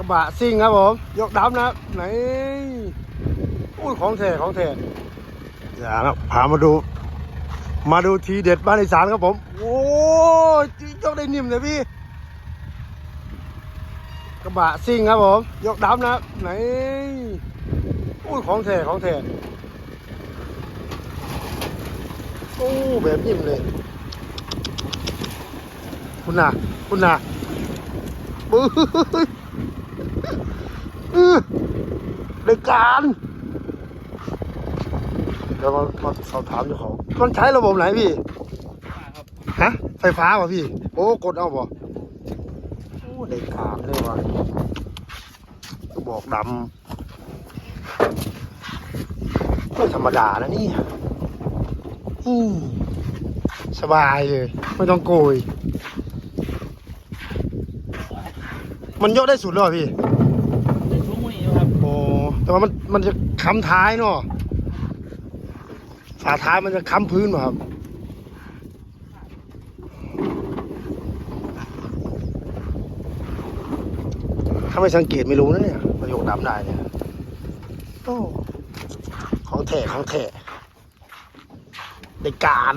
ระบะซิ่งครับผม ยกดำนะครับไหนอุ้ยของแท้ของแท้อย่าครับพามาดู มาดูทีเด็ดบ้านอีสานครับผม โอ้ยยกได้นิ่มเลยพี่ กระบะซิ่งครับผม ยกดำนะครับไหนอุ้ยของแท้ของแท้โอ้แบบนิ่มเลย คุณน่ะ คุณน่ะบื้อ รายการเดี๋ยวมามาสอบถามเจ้าของมันใช้ระบบไหนพี่ฮะไฟฟ้าป่ะพี่ โอ้กดเอาป่ะโอ้รายการเลยว่ะก็บอกดำไม่ธรรมดานะนี่อืมสบายเลย ไม่ต้องโกย มันยกได้สุดเลยเหรอพี่ ได้สูงกว่านี้อยู่ครับ โอ้ แต่ว่ามันมันจะค้ำท้ายเนาะฝาท้ายมันจะค้ำพื้นป่ะครับถ้าไม่สังเกตไม่รู้นะเนี่ยประโยคดำได้เนี่ยโอ้ของแท้ของแท้ในการ